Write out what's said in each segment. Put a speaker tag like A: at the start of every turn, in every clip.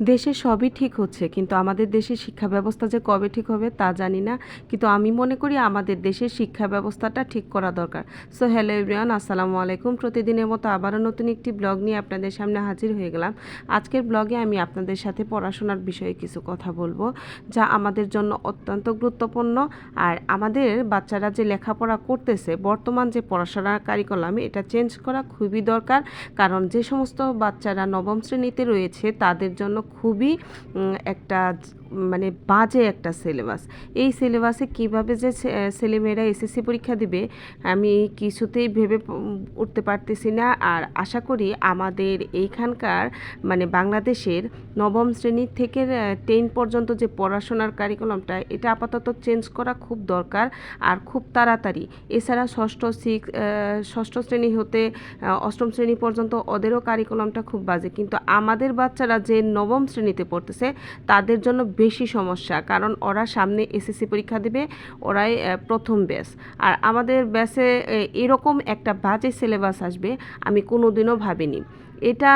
A: দেশে সবই ঠিক হচ্ছে, কিন্তু আমাদের দেশের শিক্ষা ব্যবস্থা যে কবে ঠিক হবে তা জানি না, কিন্তু আমি মনে করি আমাদের দেশের শিক্ষা ব্যবস্থাটা ঠিক করা দরকার। সো হ্যালো এভরিওয়ান আসসালামু আলাইকুম। প্রতিদিনের মতো আবারও নতুন একটি ব্লগ নিয়ে আপনাদের সামনে হাজির হয়ে গেলাম। আজকের ব্লগে আমি আপনাদের সাথে পড়াশোনার বিষয়ে কিছু কথা বলব, যা আমাদের জন্য অত্যন্ত গুরুত্বপূর্ণ। আর আমাদের বাচ্চারা যে লেখাপড়া করতেছে, বর্তমান যে পড়াশোনার কারিকুলাম এটা চেঞ্জ করা খুবই দরকার। কারণ যে সমস্ত বাচ্চারা নবম শ্রেণীতে রয়েছে, তাদের জন্য খুবই একটা মানে বাজে একটা সিলেবাস এই সিলেবাসে কীভাবে যে ছেলেমেয়েরা এসএসসি পরীক্ষা দিবে, আমি কিছুতেই ভেবে উঠতে পারতেছি না। আর আশা করি আমাদের এইখানকার মানে বাংলাদেশের নবম শ্রেণির থেকে টেন পর্যন্ত যে পড়াশোনার কারিকুলামটা এটা আপাতত চেঞ্জ করা খুব দরকার আর খুব তাড়াতাড়ি। এছাড়া ষষ্ঠ সিক্স ষষ্ঠ শ্রেণি হতে অষ্টম শ্রেণি পর্যন্ত ওদেরও কারিকুলামটা খুব বাজে। কিন্তু আমাদের বাচ্চারা যে নবম শ্রেণীতে পড়তেছে, তাদের জন্য বেশি সমস্যা, কারণ ওরা সামনে এসএসসি পরীক্ষা দেবে, ওরাই প্রথম ব্যাস আর আমাদের ব্যাসে এরকম একটা বাজে সিলেবাস আসবে, আমি কোনো দিনও ভাবিনি। এটা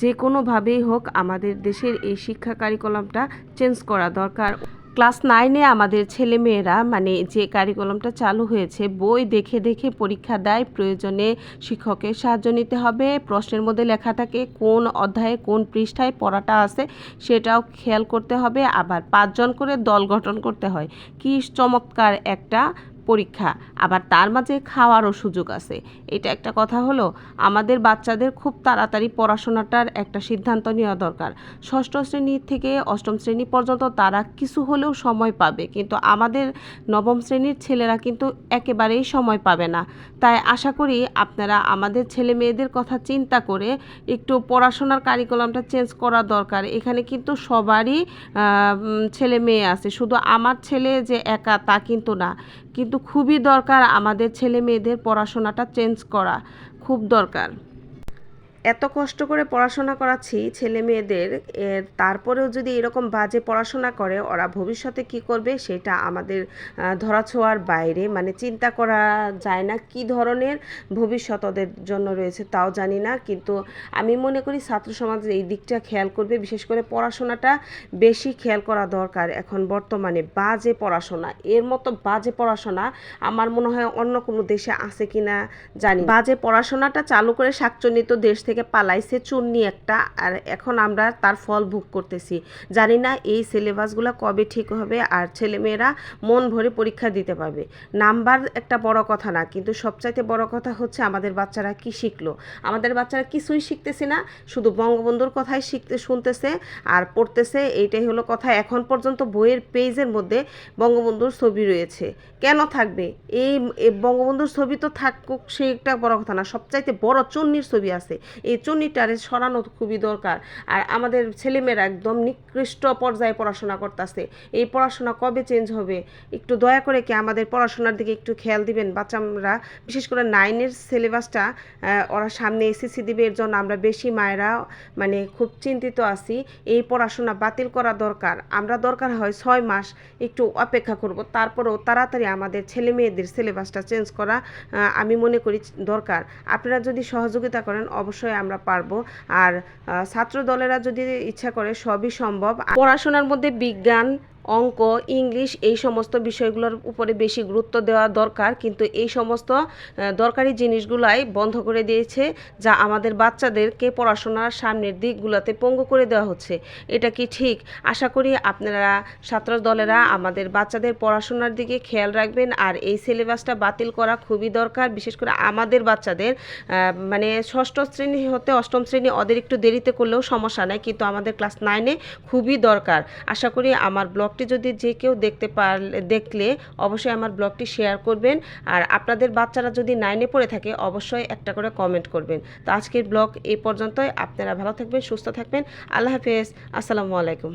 A: যে কোনোভাবেই হোক, আমাদের দেশের এই শিক্ষা কারিকুলামটা চেঞ্জ করা দরকার। ক্লাস নাইনে আমাদের ছেলে মেয়েরা মানে যে কারিকুলামটা চালু হয়েছে, বই দেখে দেখে পরীক্ষা দেয়, প্রয়োজনে শিক্ষকের সাহায্য নিতে হবে, প্রশ্নের মধ্যে লেখা থাকে কোন অধ্যায়ে কোন পৃষ্ঠায় পড়াটা আছে, সেটাও খেয়াল করতে হবে, আবার পাঁচজন করে দল গঠন করতে হয়। কি চমৎকার একটা পরীক্ষা, আবার তার মাঝে খাওয়ারও সুযোগ আছে। এটা একটা কথা হলো, আমাদের বাচ্চাদের খুব তাড়াতাড়ি পড়াশোনাটার একটা সিদ্ধান্ত নেওয়া দরকার। ষষ্ঠ শ্রেণি থেকে অষ্টম শ্রেণি পর্যন্ত তারা কিছু হলেও সময় পাবে, কিন্তু আমাদের নবম শ্রেণির ছেলেরা কিন্তু একেবারেই সময় পাবে না। তাই আশা করি আপনারা আমাদের ছেলে মেয়েদের কথা চিন্তা করে একটু পড়াশোনার কারিকুলামটা চেঞ্জ করা দরকার। এখানে কিন্তু সবারই ছেলে মেয়ে আছে। শুধু আমার ছেলে যে একা তা কিন্তু না। কিন্তু খুবই দরকার আমাদের ছেলে মেয়েদের পড়াশোনাটা চেঞ্জ করা খুব দরকার। এত কষ্ট করে পড়াশোনা করাচ্ছি ছেলে মেয়েদের তারপরেও যদি এরকম বাজে পড়াশোনা করে, ওরা ভবিষ্যতে কি করবে সেটা আমাদের ধরাছোঁয়ার বাইরে। মানে চিন্তা করা যায় না কি ধরনের ভবিষ্যৎ ওদের জন্য রয়েছে তাও জানি না। কিন্তু আমি মনে করি ছাত্র সমাজ এই দিকটা খেয়াল করবে। বিশেষ করে পড়াশোনাটা বেশি খেয়াল করা দরকার এখন বর্তমানে। বাজে পড়াশোনা, এর মতো বাজে পড়াশোনা আমার মনে হয় অন্য কোনো দেশে আছে কিনা জানি বাজে পড়াশোনাটা চালু করে শাকচন্নিত দেশ থেকে পালাইছে চুন্নি একটা, আর এখন আমরা তার ফল ভোগ করতেছি। জানি না এই সিলেবাসগুলো কবে ঠিক হবে, আর ছেলেমেয়েরা মন ভরে পরীক্ষা দিতে পারবে। নাম্বার একটা বড় কথা না, কিন্তু সবচাইতে বড় কথা হচ্ছে আমাদের বাচ্চারা কি শিখলো। আমাদের বাচ্চারা কিছুই শিখতেছে না, শুধু বঙ্গবন্ধুর কথাই শিখতে শুনতেছে আর পড়তেছে। এইটাই হলো কথা। এখন পর্যন্ত বইয়ের পেজের মধ্যে বঙ্গবন্ধুর ছবি রয়েছে। কেন থাকবে? এই বঙ্গবন্ধুর ছবি তো থাকুক সেই একটা বড় কথা না, সবচাইতে বড় চুন্নির ছবি আছে। এই চুন্নিটারে সরানো খুবই দরকার। আর আমাদের ছেলেমেয়েরা একদম নিকৃষ্ট পর্যায়ে পড়াশোনা করতেছে। এই পড়াশোনা কবে চেঞ্জ হবে? একটু দয়া করে কি আমাদের পড়াশোনার দিকে একটু খেয়াল দিবেন? বাচ্চারা, বিশেষ করে নাইনের সিলেবাসটা ওরা সামনে এসএসসি দিবে, এর জন্য আমরা বেশি মায়েরা মানে খুব চিন্তিত আছি। এই পড়াশোনা বাতিল করা দরকার। আমরা দরকার হয় ছয় মাস একটু অপেক্ষা করব। তারপরেও তাড়াতাড়ি আমাদের ছেলে মেয়েদের সিলেবাসটা চেঞ্জ করা আমি মনে করি দরকার। আপনারা যদি সহযোগিতা করেন, অবশ্যই আমরা পারব। আর ছাত্র দলেরা যদি ইচ্ছা করে সবই সম্ভব। পড়াশোনার মধ্যে বিজ্ঞান অঙ্ক, ইংলিশ এই সমস্ত বিষয়গুলোর উপরে বেশি গুরুত্ব দেওয়া দরকার। কিন্তু এই সমস্ত দরকারি জিনিসগুলাই বন্ধ করে দিয়েছে, যা আমাদের বাচ্চাদেরকে পড়াশোনার সামনের দিকগুলোতে পঙ্গু করে দেওয়া হচ্ছে। এটা কি ঠিক? আশা করি আপনারা ছাত্র দলেরা আমাদের বাচ্চাদের পড়াশোনার দিকে খেয়াল রাখবেন, আর এই সিলেবাসটা বাতিল করা খুবই দরকার, বিশেষ করে আমাদের বাচ্চাদের। মানে ষষ্ঠ শ্রেণি হতে অষ্টম শ্রেণি ওদের একটু দেরিতে করলেও সমস্যা নাই, কিন্তু আমাদের ক্লাস নাইনে খুবই দরকার। আশা করি আমার ব্লগটি যদি যে কেউ দেখতে পারলে দেখলে অবশ্যই আমার ব্লগটি শেয়ার করবেন। আর আপনাদের বাচ্চারা যদি নাইনে পড়ে থাকে, অবশ্যই একটা করে কমেন্ট করবেন। তো আজকের ব্লগ এই পর্যন্তই। আপনারা ভালো থাকবেন, সুস্থ থাকবেন। আল্লাহ হাফেজ। আসসালামু আলাইকুম।